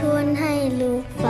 ชวนให้ลูกฟัง